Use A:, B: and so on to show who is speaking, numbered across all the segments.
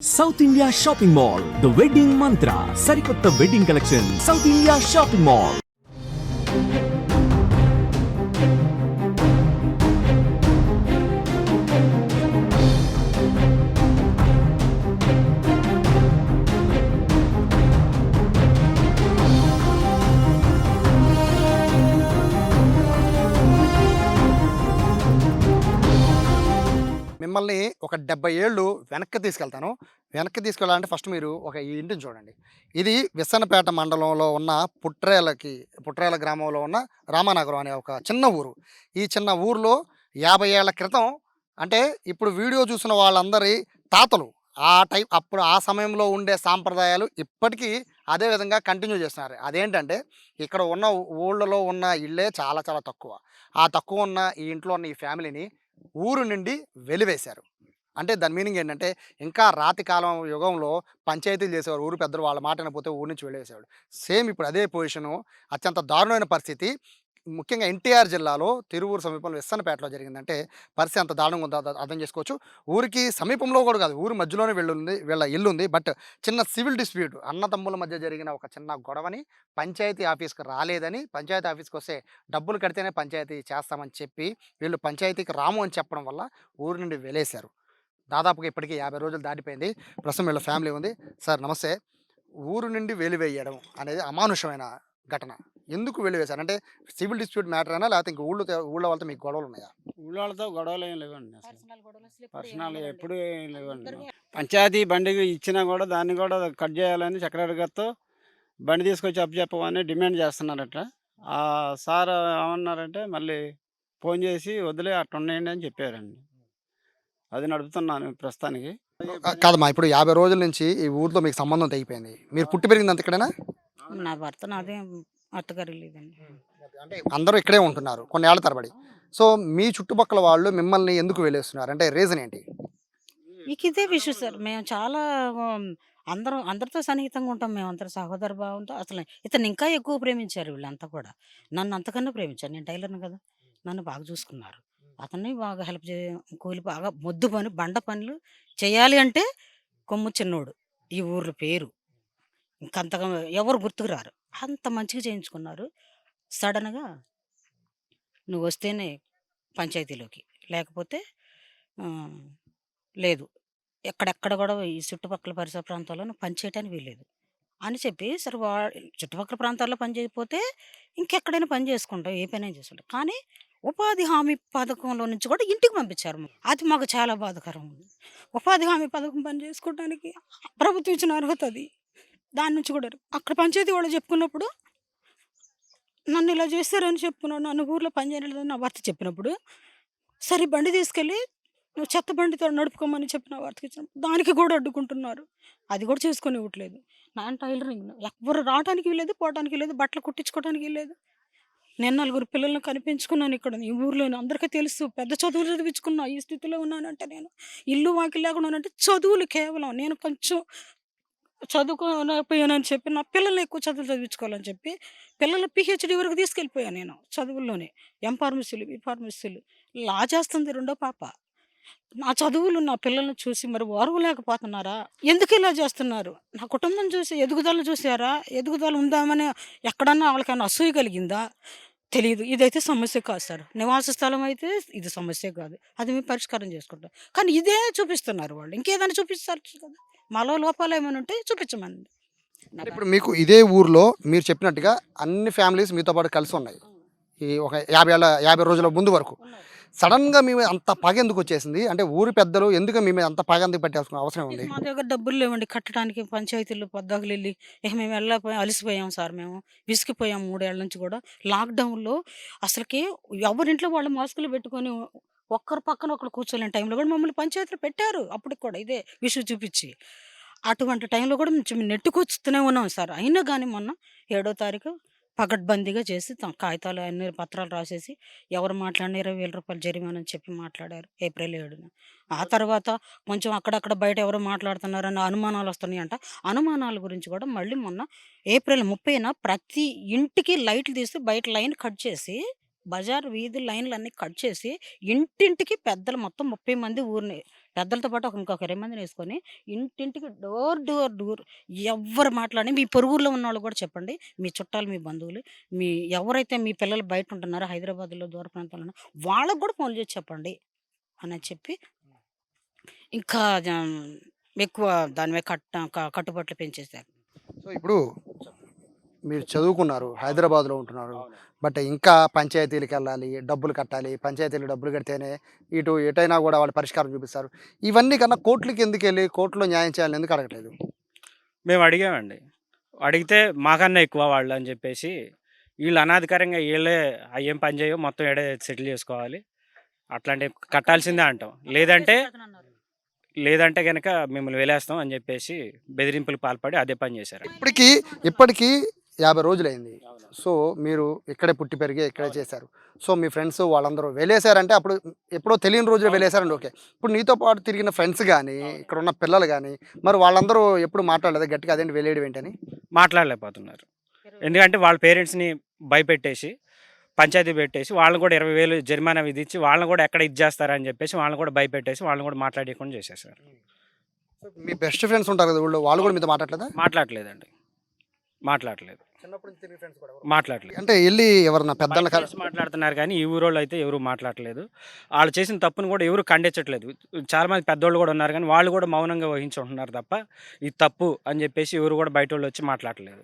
A: South India shopping mall the wedding Mantra ಸರಿಕೊತ್ತ wedding collection South India shopping mall
B: మిమ్మల్ని ఒక డెబ్బై ఏళ్ళు వెనక్కి తీసుకెళ్తాను. వెనక్కి తీసుకెళ్ళాలంటే ఫస్ట్ మీరు ఒక ఈ ఇంటిని చూడండి. ఇది విసనపేట మండలంలో ఉన్న పుట్రేలకి పుట్రేల గ్రామంలో ఉన్న రామానగరం అనే ఒక చిన్న ఊరు. ఈ చిన్న ఊర్లో యాభై ఏళ్ళ క్రితం అంటే ఇప్పుడు వీడియో చూసిన వాళ్ళందరి తాతలు ఆ టైం అప్పుడు ఆ సమయంలో ఉండే సాంప్రదాయాలు ఇప్పటికీ అదే విధంగా కంటిన్యూ చేస్తున్నారు. అదేంటంటే ఇక్కడ ఉన్న ఊళ్ళలో ఉన్న ఇళ్ళే చాలా చాలా తక్కువ. ఆ తక్కువ ఉన్న ఈ ఇంట్లో ఉన్న ఈ ఫ్యామిలీని ఊరు నుండి వెలివేశారు. అంటే దాని మీనింగ్ ఏంటంటే ఇంకా రాతి కాలం యుగంలో పంచాయతీలు చేసేవారు. ఊరు పెద్దలు వాళ్ళ మాట పోతే ఊరు నుంచి వెళ్ళేసేవాడు సేమ్ ఇప్పుడు అదే పొజిషను అత్యంత దారుణమైన పరిస్థితి. ముఖ్యంగా ఎన్టీఆర్ జిల్లాలో తిరువూరు సమీపంలో విස්සనపేటలో జరిగిందంటే పరిస్థితి అంత దారుణంగా ఉందో అర్థం- చేసుకోవచ్చు. ఊరికి సమీపంలో కూడా కాదు ఊరి మధ్యలోనే వెళ్ళుంది వీళ్ళ ఇల్లు ఉంది బట్ చిన్న సివిల్ డిస్ప్యూట్ అన్నతమ్ముల మధ్య జరిగిన ఒక చిన్న గొడవని పంచాయతీ ఆఫీస్కి రాలేదని పంచాయతీ ఆఫీస్కి వస్తే డబ్బులు కడితేనే పంచాయతీ చేస్తామని చెప్పి వీళ్ళు పంచాయతీకి రాము అని చెప్పడం వల్ల ఊరి నుండి వెలేశారు దాదాపుగా ఇప్పటికీ యాభై రోజులు దాటిపోయింది. ప్రస్తుతం వీళ్ళ ఫ్యామిలీ ఉంది. సార్ నమస్తే. ఊరు నుండి వెలివేయడం అనేది అమానుషమైన ఘటన. ఎందుకు వెలివేశారు అంటే సివిల్ డిస్ప్యూట్ మ్యాటర్ అయినా లేకపోతే ఇంక ఊళ్ళో ఊళ్ళో వాళ్ళతో మీకు గొడవలు ఉన్నాయా
C: ఊళ్ళోళ్ళతో గొడవలు ఏం లేవండి.
D: పర్సనల్ ఎప్పుడు
C: పర్సనల్
D: ఏం
C: లేవండి. పంచాయతీ బండి ఇచ్చినా కూడా దాన్ని కూడా కట్ చేయాలని చక్రవర్తి గారితో బండి తీసుకొచ్చి అప్పు చెప్పమని డిమాండ్ చేస్తున్నారట. ఆ సార్ ఏమన్నారంటే మళ్ళీ ఫోన్ చేసి వదిలే అట్ట ఉండేయండి అని చెప్పారండి. అది నడుపుతున్నాను ప్రస్తుతానికి.
B: కాదమ్మా ఇప్పుడు యాభై రోజుల నుంచి ఈ ఊర్లో మీకు సంబంధం తెగిపోయింది. మీరు పుట్టి పెరిగింది అంత ఇక్కడేనా?
D: నా భర్త నాదే అత్తగారి లేదండి
B: అంటే అందరూ ఇక్కడే ఉంటున్నారు కొన్ని ఏళ్ళ తరబడి సో మీ చుట్టుపక్కల వాళ్ళు మిమ్మల్ని ఎందుకు వెళ్ళేస్తున్నారు అంటే రీజన్ ఏంటి?
D: ఇక ఇదే విషయం సార్. మేము చాలా అందరం అందరితో సన్నిహితంగా ఉంటాం. మేము అందరం సహోదర భావంతో. అసలు ఇతను ఇంకా ఎక్కువ ప్రేమించారు వీళ్ళంతా కూడా. నన్ను అంతకన్నా ప్రేమించారు. నేను టైలర్ని కదా. నన్ను బాగా చూసుకున్నారు. అతన్ని బాగా హెల్ప్ చే కూలి బాగా మొద్దు పని బండ పనులు చేయాలి అంటే కొమ్ము చిన్నోడు. ఈ ఊర్ల పేరు. ఇంకంతగా ఎవరు గుర్తుకు రారు. అంత మంచిగా చేయించుకున్నారు. సడన్గా నువ్వు వస్తేనే పంచాయతీలోకి. లేకపోతే లేదు. ఎక్కడెక్కడ కూడా ఈ చుట్టుపక్కల పరిసర ప్రాంతాల్లో నువ్వు పని వీల్లేదు అని చెప్పి సరే వా చుట్టుపక్కల ప్రాంతాల్లో పని చేయకపోతే ఇంకెక్కడైనా పని చేసుకుంటావు ఏ పని చేసుకుంటావు. కానీ ఉపాధి హామీ పథకంలో నుంచి కూడా ఇంటికి పంపించారు. అది మాకు చాలా బాధకరం ఉపాధి హామీ పథకం పని చేసుకోవడానికి ప్రభుత్వం ఇచ్చిన అర్హత అది. దాని నుంచి కూడా అక్కడ పంచాయతీ వాళ్ళు చెప్పుకున్నప్పుడు నన్ను ఇలా చేస్తారని చెప్పుకున్నాను నన్ను ఊర్లో పని చేయలేదని నా భర్త చెప్పినప్పుడు సరే బండి తీసుకెళ్ళి నువ్వు చెత్త బండితో నడుపుకోమని చెప్పిన వార్తకి ఇచ్చినప్పుడు దానికి కూడా అడ్డుకుంటున్నారు. అది కూడా చేసుకొని ఇవ్వట్లేదు. నా టైలరింగ్ ఎవరు రావడానికి లేదు పోవడానికి లేదు బట్టలు కుట్టించుకోవడానికి లేదు నేను నలుగురు పిల్లల్ని కనిపించుకున్నాను ఇక్కడ. ఈ ఊర్లో అందరికీ తెలుసు. పెద్ద చదువులు చదివించుకున్నా. ఈ స్థితిలో ఉన్నానంటే నేను ఇల్లు వాకి లేకుండా ఉన్నానంటే చదువులు కేవలం. నేను కొంచెం చదువుకోలేకపోయానని చెప్పి నా పిల్లల్ని ఎక్కువ చదువులు చదివించుకోవాలని చెప్పి పిల్లల పిహెచ్డి వరకు తీసుకెళ్ళిపోయాను నేను చదువుల్లోనే ఎం ఫార్మసీలు బి ఫార్మసీలు లా. చేస్తుంది రెండో పాప. నా చదువులు నా పిల్లల్ని చూసి మరి ఓర్వలేకపోతున్నారా ఎందుకు ఇలా చేస్తున్నారు? నా కుటుంబం చూసి ఎదుగుదల చూసారా ఎదుగుదల ఉందామని ఎక్కడన్నా వాళ్ళకైనా అసూయ కలిగిందా? తెలియదు ఇదైతే సమస్య కాదు సార్. నివాస స్థలం అయితే ఇది సమస్య కాదు. అది మేము పరిష్కారం చేసుకుంటాం. కానీ ఇదే చూపిస్తున్నారు వాళ్ళు. ఇంకేదైనా చూపిస్తారు కదా. మాలో లోపాలు ఏమైనా ఉంటే చూపించమని
B: అంటే ఇప్పుడు మీకు ఇదే ఊర్లో మీరు చెప్పినట్టుగా అన్ని ఫ్యామిలీస్ మీతో పాటు కలిసి ఉన్నాయి. ఈ ఒక యాభై ఏళ్ళ యాభై రోజుల ముందు వరకు. సడన్గా మీ మీద అంత పగ ఎందుకు వచ్చేసింది? అంటే ఊరి పెద్దలు ఎందుకు మీ మీద అంత పగ ఎందుకు పెట్టాల్సిన అవసరం ఉంది?
D: మా దగ్గర డబ్బులు లేవండి. కట్టడానికి పంచాయతీలు పొద్దాకులు వెళ్ళి ఇక మేము వెళ్ళకపోయాం అలసిపోయాం సార్ మేము. విసిగిపోయాం మూడేళ్ళ నుంచి కూడా. లాక్డౌన్లో అసలుకి ఎవరింట్లో వాళ్ళు మాస్కులు పెట్టుకొని ఒక్కరి పక్కన ఒకరు కూర్చోలేని టైంలో కూడా మమ్మల్ని పంచాయతీలు పెట్టారు. అప్పటికి కూడా ఇదే విషయం చూపించి. అటువంటి టైంలో కూడా మేము నెట్టుకొచ్చుతూనే ఉన్నాం సార్. అయినా కానీ మొన్న ఏడో తారీఖు పగడ్బందీగా చేసి కాగితాలు అన్ని పత్రాలు రాసేసి ఎవరు మాట్లాడిన ఇరవై వేల రూపాయలు జరిమానా అని చెప్పి మాట్లాడారు ఏప్రిల్ ఏడున. ఆ తర్వాత కొంచెం అక్కడక్కడ బయట ఎవరు మాట్లాడుతున్నారని అనుమానాలు వస్తున్నాయంట. అనుమానాల గురించి కూడా మళ్ళీ మొన్న ఏప్రిల్ ముప్పైన ప్రతి ఇంటికి లైట్లు తీసి బయట లైన్ కట్ చేసి బజార్ వీధి లైన్లు కట్ చేసి ఇంటింటికి పెద్దలు మొత్తం ముప్పై మంది ఊరిని పెద్దలతో పాటు ఒక ఇంకొక ఇరవై మందిని వేసుకొని ఇంటింటికి డోర్ డోర్ డోర్ ఎవరు మాట్లాడి మీ పొరుగురులో ఉన్న వాళ్ళు కూడా చెప్పండి. మీ చుట్టాలు మీ బంధువులు మీ ఎవరైతే మీ పిల్లలు బయట ఉంటున్నారో హైదరాబాద్లో దూర ప్రాంతాల్లో ఉన్న వాళ్ళకు కూడా ఫోన్ చేసి చెప్పండి అని చెప్పి ఇంకా ఎక్కువ దాని మీద కట్ట కట్టుబాట్లు పెంచేశారు.
B: సో ఇప్పుడు మీరు చదువుకున్నారు హైదరాబాద్లో ఉంటున్నారు. బట్ ఇంకా పంచాయతీలకు వెళ్ళాలి డబ్బులు కట్టాలి పంచాయతీలు డబ్బులు కడితేనే ఇటు ఎటైనా కూడా వాళ్ళు పరిష్కారం చూపిస్తారు. ఇవన్నీ కన్నా కోర్టులకి ఎందుకు వెళ్ళి కోర్టులో న్యాయం చేయాలని ఎందుకు అడగట్లేదు?
E: మేము అడిగామండి. అడిగితే మాకన్నా ఎక్కువ వాళ్ళు అని చెప్పేసి వీళ్ళు అనాధికారంగా వీళ్ళే అయ్యేం పని చేయో మొత్తం ఏడే సెటిల్ చేసుకోవాలి. అట్లాంటివి కట్టాల్సిందే అంటాం. లేదంటే లేదంటే కనుక మిమ్మల్ని వెళ్ళేస్తాం అని చెప్పేసి బెదిరింపులు పాల్పడి అదే పని చేశారు
B: ఇప్పటికీ ఇప్పటికీ యాభై రోజులైంది. సో మీరు ఇక్కడే పుట్టి పెరిగి ఇక్కడే చేశారు. సో మీ ఫ్రెండ్స్ వాళ్ళందరూ వెళ్ళేశారంటే అప్పుడు ఎప్పుడో తెలియని రోజులు వెళ్ళేశారండి. ఓకే. ఇప్పుడు నీతో పాటు తిరిగిన ఫ్రెండ్స్ కానీ ఇక్కడ ఉన్న పిల్లలు కానీ మరి వాళ్ళందరూ ఎప్పుడు మాట్లాడలేదు? గట్టిగా అదేంటి వెళ్ళేయడం ఏంటని?
E: మాట్లాడలేకపోతున్నారు. ఎందుకంటే వాళ్ళ పేరెంట్స్ని భయపెట్టేసి పంచాయతీ పెట్టేసి వాళ్ళని కూడా ఇరవై వేలు జరిమానా విధించి వాళ్ళని కూడా ఎక్కడ ఇది చేస్తారని చెప్పేసి వాళ్ళని కూడా భయపెట్టేసి వాళ్ళని కూడా మాట్లాడకుండా చేసేసారు.
B: మీ బెస్ట్ ఫ్రెండ్స్ ఉంటారు కదా ఊళ్ళో? వాళ్ళు కూడా మీతో మాట్లాడలేదా?
E: మాట్లాడలేదండి. మాట్లాడలేదు.
B: చిన్నప్పటి నుంచి తిరిగి ఫ్రెండ్స్ కూడా
E: మాట్లాడలేదు.
B: అంటే వెళ్ళి ఎవరన్నా
E: చేసి మాట్లాడుతున్నారు కానీ ఈ ఊరోళ్ళు అయితే ఎవరు మాట్లాడలేదు. వాళ్ళు చేసిన తప్పును కూడా ఎవరు ఖండించట్లేదు చాలా మంది పెద్దోళ్ళు కూడా ఉన్నారు కానీ వాళ్ళు కూడా మౌనంగా వహించి ఉంటున్నారు తప్ప ఇది తప్పు అని చెప్పేసి ఎవరు కూడా బయట వాళ్ళు వచ్చి మాట్లాడలేదు.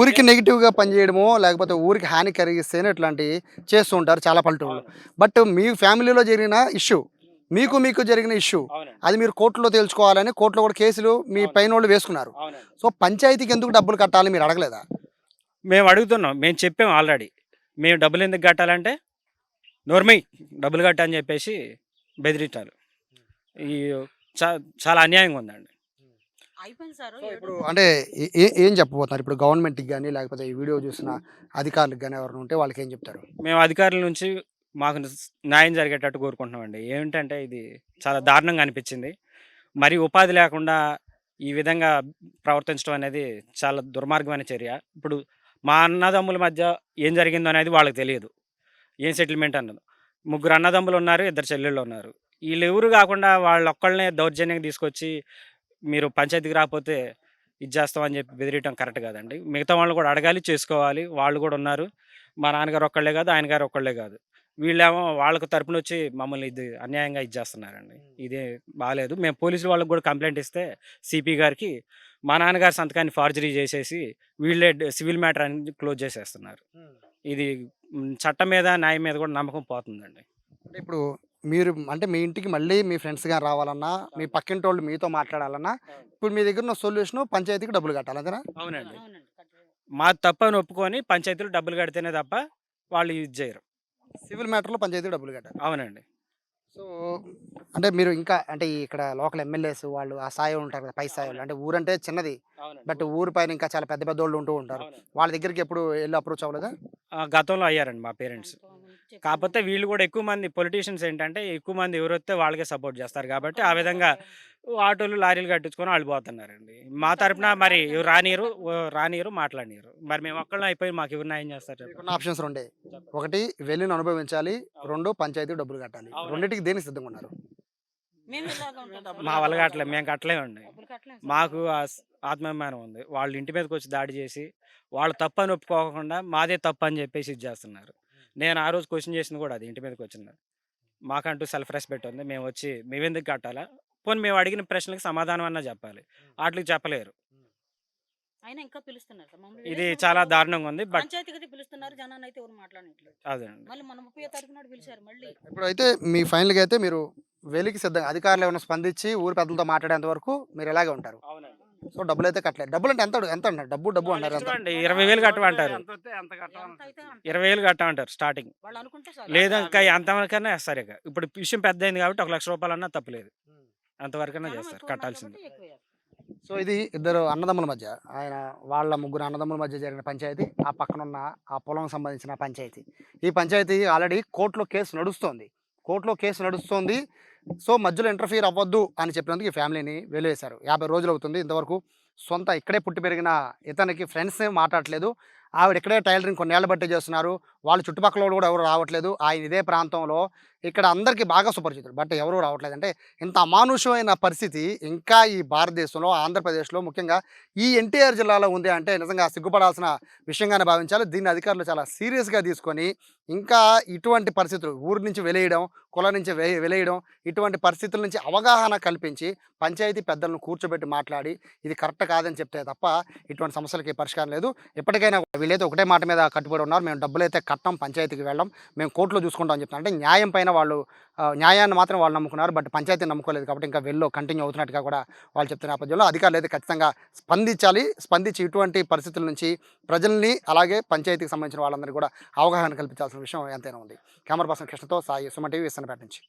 B: ఊరికి నెగిటివ్గా పనిచేయడమో లేకపోతే ఊరికి హాని కలిగిస్తేనే ఇట్లాంటివి చేస్తూ ఉంటారు చాలా పల్లెటూళ్ళు బట్ మీ ఫ్యామిలీలో జరిగిన ఇష్యూ మీకు మీకు జరిగిన ఇష్యూ. అది మీరు కోర్టులో తేల్చుకోవాలని కోర్టులో కూడా కేసులు మీ. పైన వాళ్ళు వేసుకున్నారు. సో పంచాయతీకి ఎందుకు డబ్బులు కట్టాలి మీరు అడగలేదా?
E: మేము అడుగుతున్నాం. మేము చెప్పాం ఆల్రెడీ. మేము డబ్బులు ఎందుకు కట్టాలంటే నోర్మై డబ్బులు కట్ట అని చెప్పేసి బెదిరించారు ఈ చా- చాలా అన్యాయంగా ఉందండి.
D: అయిపోయింది సార్.
B: ఇప్పుడు అంటే ఏ- ఏ- ఏం చెప్పబోతున్నారు? ఇప్పుడు గవర్నమెంట్కి కానీ లేకపోతే ఈ వీడియో చూసిన అధికారులకు కానీ ఎవరైనా ఉంటే వాళ్ళకి ఏం చెప్తారు?
E: మేము అధికారుల నుంచి మాకు న్యాయం జరిగేటట్టు కోరుకుంటున్నామండి. ఏమిటంటే ఇది చాలా దారుణంగా అనిపించింది. మరి ఉపాధి లేకుండా ఈ విధంగా ప్రవర్తించడం అనేది చాలా దుర్మార్గమైన చర్య. ఇప్పుడు మా అన్నదమ్ముల మధ్య ఏం జరిగిందో అనేది వాళ్ళకి తెలియదు. ఏం సెటిల్మెంట్ అన్నది. ముగ్గురు అన్నదమ్ములు ఉన్నారు ఇద్దరు చెల్లెళ్ళు ఉన్నారు. వీళ్ళు ఎవరు కాకుండా వాళ్ళు ఒక్కళ్ళనే దౌర్జన్యంగా తీసుకొచ్చి మీరు పంచాయతీకి రాకపోతే ఇది చేస్తామని చెప్పి బెదిరియటం కరెక్ట్ కాదండి. మిగతా వాళ్ళు కూడా అడగాలి చేసుకోవాలి. వాళ్ళు కూడా ఉన్నారు. మా నాన్నగారు ఒక్కళ్ళే కాదు ఆయన గారు ఒక్కళ్ళే కాదు. వీళ్ళేమో వాళ్ళకు తరపున వచ్చి మమ్మల్ని ఇది అన్యాయంగా ఇది చేస్తున్నారండి. ఇది బాగాలేదు మేము పోలీసులు వాళ్ళకి కూడా కంప్లైంట్ ఇస్తే సిపి గారికి మా నాన్నగారి సంతకాన్ని ఫార్జరీ చేసేసి వీళ్ళే సివిల్ మ్యాటర్ అని క్లోజ్ చేసేస్తున్నారు. ఇది చట్టం మీద న్యాయం మీద కూడా నమ్మకం పోతుందండి.
B: అంటే ఇప్పుడు మీరు అంటే మీ ఇంటికి మళ్ళీ మీ ఫ్రెండ్స్ కానీ రావాలన్నా మీ పక్కింటి వాళ్ళు మీతో మాట్లాడాలన్నా ఇప్పుడు మీ దగ్గర ఉన్న సొల్యూషన్ పంచాయతీకి డబ్బులు కట్టాలి అంతేనా?
E: అవునండి. మా తప్పని ఒప్పుకొని పంచాయతీలు డబ్బులు కడితేనే తప్ప వాళ్ళు ఇది చేయరు.
B: సివిల్ మ్యాటర్లో పంచాయతీకి డబ్బులు కట్టాలి
E: అవునండి.
B: సో అంటే మీరు ఇంకా అంటే ఇక్కడ లోకల్ ఎమ్మెల్యేస్ వాళ్ళు ఆ స్థాయి ఉంటారు కదా పై స్థాయి వాళ్ళు అంటే ఊరంటే చిన్నది. బట్ ఊరి పైన ఇంకా చాలా పెద్ద పెద్ద వాళ్ళు ఉంటూ ఉంటారు. వాళ్ళ దగ్గరికి ఎప్పుడు వెళ్ళి అప్రోచ్ అవ్వలేదా?
E: ఆ, గతంలో అయ్యారండి మా పేరెంట్స్. కాకపోతే వీళ్ళు కూడా ఎక్కువ మంది పొలిటీషియన్స్ ఏంటంటే ఎక్కువ మంది ఎవరు వస్తే వాళ్ళకే సపోర్ట్ చేస్తారు కాబట్టి ఆ విధంగా ఆటోలు లారీలు కట్టించుకొని వాళ్ళు పోతున్నారండి మా తరపున మరి రానియరు రానియరు మాట్లాడినారు మరి మేము ఒక్కళ్ళని అయిపోయి మాకు ఎవరు న్యాయం చేస్తారు
B: ఆప్షన్స్ రెండే. ఒకటి వెళ్ళిన అనుభవించాలి. రెండు పంచాయతీ డబ్బులు కట్టాలి. రెండింటికి దేనికి సిద్ధంగా ఉన్నారు
E: మా వల్ల కట్టలేము మేము కట్టలేమండి. మాకు ఆత్మాభిమానం ఉంది. వాళ్ళ ఇంటి మీదకి వచ్చి దాడి చేసి వాళ్ళు తప్పు అని ఒప్పుకోకుండా మాదే తప్పు అని చెప్పేసి ఇది చేస్తున్నారు. నేను ఆ రోజు క్వశ్చన్ చేసింది కూడా అది ఇంటి మీదకి వచ్చింది. మాకంటూ సెల్ఫ్ రెస్పెక్ట్ ఉంది. మేము వచ్చి మేమెందుకు కట్టాలా? పోనీ మేము అడిగిన ప్రశ్నలకు సమాధానం అన్నా చెప్పాలి. వాటికి చెప్పలేరు.
D: ఇంకా పిలుస్తున్నారు
E: ఇది చాలా దారుణంగా ఉంది. బట్
D: పంచాయతీకి అయితే పిలుస్తున్నారు. జనాన్ని అయితే ఎవరు మాట్లాడట్లేదు
E: అదేనండి
D: మళ్ళీ మన ముప్పై తారీఖు నాడు పిలిచారు మళ్ళీ.
B: ఇప్పుడు అయితే మీ ఫైనల్గా అయితే మీరు వెలికి సిద్ధంగా అధికారులు ఏమైనా స్పందించి ఊరి పెద్దలతో మాట్లాడేంత వరకు మీరు ఇలాగే ఉంటారు. సో డబ్బులు అయితే కట్టలేదు. డబ్బులు అంటే ఎంత ఎంత అంటారు డబ్బు డబ్బు అంటారు ఎంత?
E: ఇరవై వేలు కట్టమంటారు.
D: ఎంత అయితే అంత.
E: ఇరవై వేలు కట్టమంటారు స్టార్టింగ్.
D: వాళ్ళు అనుకుంటే చాలు.
E: లేదా ఇంకా అంతవరకైనా వేస్తారు ఇక. ఇప్పుడు విషయం పెద్ద అయింది కాబట్టి ఒక లక్ష రూపాయలు అన్నా తప్పలేదు. అంతవరకైనా చేస్తారు.
D: ఎక్కువ
E: కట్టాల్సింది.
D: ఎక్కువ.
B: సో ఇది ఇద్దరు అన్నదమ్ముల మధ్య ఆయన వాళ్ళ ముగ్గురు అన్నదమ్ముల మధ్య జరిగిన పంచాయతీ ఆ పక్కన ఉన్న ఆ పొలం సంబంధించిన పంచాయతీ. ఈ పంచాయతీ ఆల్రెడీ కోర్టులో కేసు నడుస్తోంది. కోర్టులో కేసు నడుస్తోంది. సో మధ్యలో ఇంటర్ఫియర్ అవ్వద్దు అని చెప్పినందుకు ఈ ఫ్యామిలీని వెలివేశారు. యాభై రోజులు అవుతుంది ఇంతవరకు. సొంత ఇక్కడే పుట్టి పెరిగిన ఇతనికి ఫ్రెండ్స్ మాట్లాడలేదు ఆవిడ ఇక్కడే టైలరింగ్ కొన్నేళ్ళ బట్టి చేస్తున్నారు. వాళ్ళు చుట్టుపక్కల వాళ్ళు కూడా ఎవరు రావట్లేదు. ఆయన ఇదే ప్రాంతంలో ఇక్కడ అందరికీ బాగా సుపరిచితులు. బట్ ఎవరు రావట్లేదు అంటే ఇంత అమానుషమైన పరిస్థితి ఇంకా ఈ భారతదేశంలో ఆంధ్రప్రదేశ్లో ముఖ్యంగా ఈ ఎన్టీఆర్ జిల్లాలో ఉంది అంటే నిజంగా సిగ్గుపడాల్సిన విషయంగానే భావించాలి. దీన్ని అధికారులు చాలా సీరియస్గా తీసుకొని ఇంకా ఇటువంటి పరిస్థితులు ఊరి నుంచి వెలేయడం కుల నుంచి వెలేయడం ఇటువంటి పరిస్థితుల నుంచి అవగాహన కల్పించి పంచాయతీ పెద్దలను కూర్చోబెట్టి మాట్లాడి ఇది కరెక్ట్ కాదని చెప్తే తప్ప ఇటువంటి సమస్యలకి పరిష్కారం లేదు. ఎప్పటికైనా వీళ్ళైతే ఒకటే మాట మీద కట్టుబడి ఉన్నారు. మేము డబ్బులు అయితే కట్టం పంచాయతీకి వెళ్ళడం మేము కోర్టులో చూసుకుంటాం అని చెప్తాం అంటే న్యాయం పైన వాళ్ళు న్యాయాన్ని మాత్రం వాళ్ళు నమ్ముకున్నారు. బట్ పంచాయతీ నమ్ముకోలేదు కాబట్టి ఇంకా వెళ్ళో కంటిన్యూ అవుతున్నట్టుగా కూడా వాళ్ళు చెప్తున్న నేపథ్యంలో అధికారులు అయితే ఖచ్చితంగా స్పందించాలి. స్పందించి ఇటువంటి పరిస్థితుల నుంచి ప్రజల్ని అలాగే పంచాయతీకి సంబంధించిన వాళ్ళందరికీ కూడా అవగాహన కల్పించాల్సిన విషయం ఎంతైనా ఉంది. కెమెరా పర్సన్ కృష్ణతో సాయి సుమ టీవీ విసన్నపేట నుంచి.